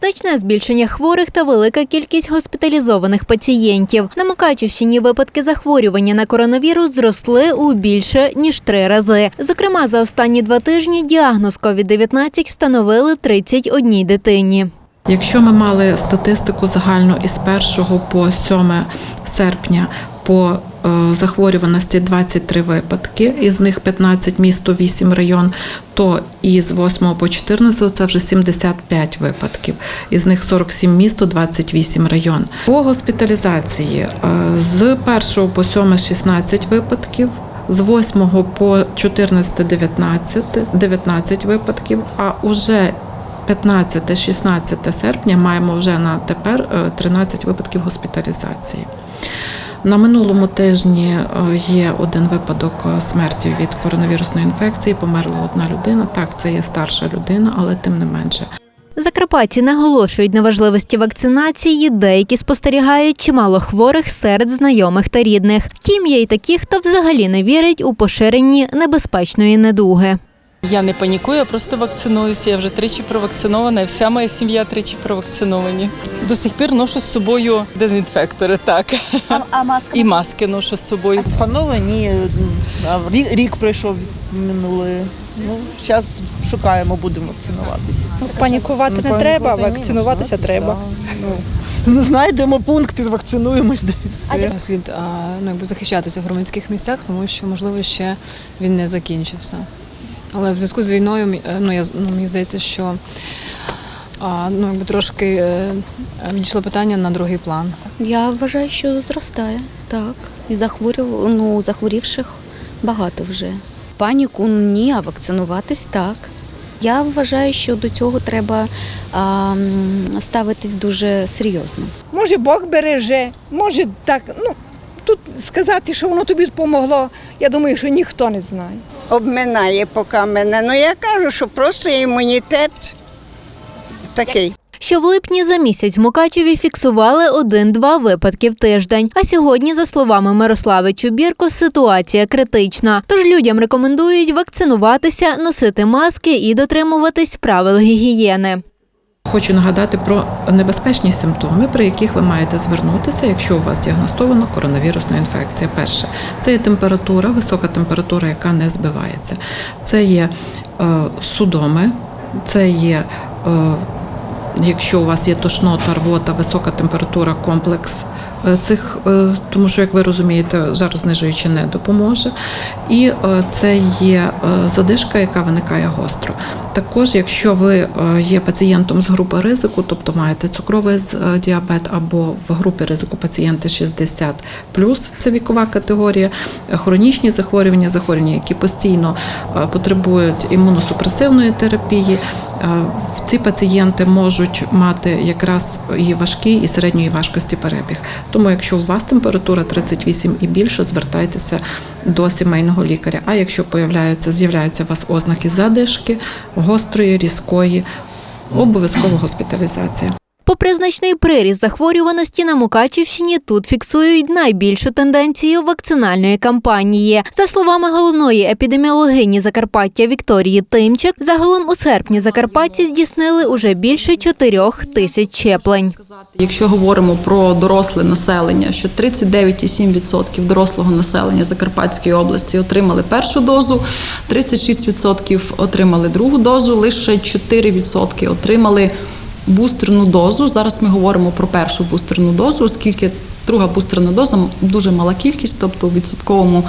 Значне збільшення хворих та велика кількість госпіталізованих пацієнтів. На Мукачівщині випадки захворювання на коронавірус зросли у більше ніж три рази. Зокрема, за останні два тижні діагноз COVID-19 встановили 31 дитині. Якщо ми мали статистику загальну із 1 по 7 серпня по захворюваності 23 випадки, із них 15 місто, 8 район, то із 8 по 14 це вже 75 випадків, із них 47 місто, 28 район. По госпіталізації е, з 1 по 7 16 випадків. З 8 по 14 19, 19 випадків, а уже 15-16 серпня маємо вже на тепер е, 13 випадків госпіталізації. На минулому тижні е, є один випадок е, смерті від коронавірусної інфекції. Померла одна людина. Так, це є старша людина, але тим не менше. Закарпатці наголошують на важливості вакцинації, деякі спостерігають чимало хворих серед знайомих та рідних. Втім, є й такі, хто взагалі не вірить у поширенні небезпечної недуги. Я не панікую, я просто вакцинуюся. Я вже тричі провакцинована, і вся моя сім'я тричі провакциновані. До сих пір ношу з собою дезінфектори, так. А, а маска? І маски ношу з собою. Панове, ні, рік, рік пройшов минулий. Ну, зараз шукаємо, будемо вакцинуватись. Панікувати не Панікувати треба, ні, вакцинуватися ну, треба. да, Ну, знайдемо пункти, вакцинуємось, де все. Слід а, ну, якби захищатися в громадських місцях, тому що можливо ще він не закінчився. Але в зв'язку з війною е, ну, я, ну, мені здається, що а, ну, якби трошки е, відійшло питання на другий план. Я вважаю, що зростає, так. І захворів, ну, захворівших багато вже. Паніку ні, а вакцинуватись так. Я вважаю, що до цього треба а, ставитись дуже серйозно. Може, Бог береже, може так. Ну тут сказати, що воно тобі допомогло, я думаю, що ніхто не знає. Обминає поки мене. Ну я кажу, що просто імунітет такий. Що в липні за місяць в Мукачеві фіксували один-два випадки в тиждень. А сьогодні, за словами Мирослави Чубірко, ситуація критична. Тож людям рекомендують вакцинуватися, носити маски і дотримуватись правил гігієни. Хочу нагадати про небезпечні симптоми, при яких ви маєте звернутися, якщо у вас діагностовано коронавірусна інфекція. Перше, це є температура, висока температура, яка не збивається. Це є е, судоми, це є. Якщо у вас є тошнота, рвота, висока температура, комплекс е, цих, е, тому що, як ви розумієте, жарознижуючи не допоможе. І е, це є задишка, яка виникає гостро. Також, якщо ви є пацієнтом з групи ризику, тобто маєте цукровий діабет або в групі ризику пацієнти 60 це вікова категорія, хронічні захворювання, захворювання, які постійно потребують імуносупресивної терапії. Ці пацієнти можуть мати якраз і важкий, і середньої важкості перебіг. Тому, якщо у вас температура 38 і більше, звертайтеся до сімейного лікаря. А якщо появляються, з'являються у вас ознаки задишки, гострої, різкої, обов'язково госпіталізація. Попри значний приріст захворюваності на Мукачівщині, тут фіксують найбільшу тенденцію вакцинальної кампанії. За словами головної епідеміологині Закарпаття Вікторії Тимчик, загалом у серпні закарпатці здійснили уже більше чотирьох тисяч щеплень. Якщо говоримо про доросле населення, що 39,7% дорослого населення Закарпатської області отримали першу дозу, 36% отримали другу дозу, лише 4% отримали бустерну дозу. Зараз ми говоримо про першу бустерну дозу, оскільки друга бустерна доза дуже мала кількість, тобто у відсотковому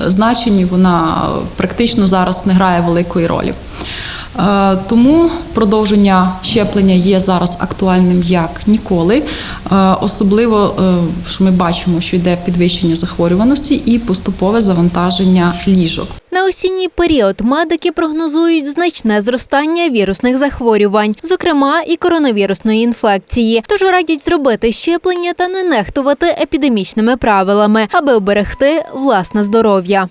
е, значенні вона практично зараз не грає великої ролі. Е, Тому продовження щеплення є зараз актуальним як ніколи. Е, Особливо, що ми бачимо, що йде підвищення захворюваності і поступове завантаження ліжок. На осінній період медики прогнозують значне зростання вірусних захворювань, зокрема і коронавірусної інфекції. Тож радять зробити щеплення та не нехтувати епідемічними правилами, аби оберегти власне здоров'я.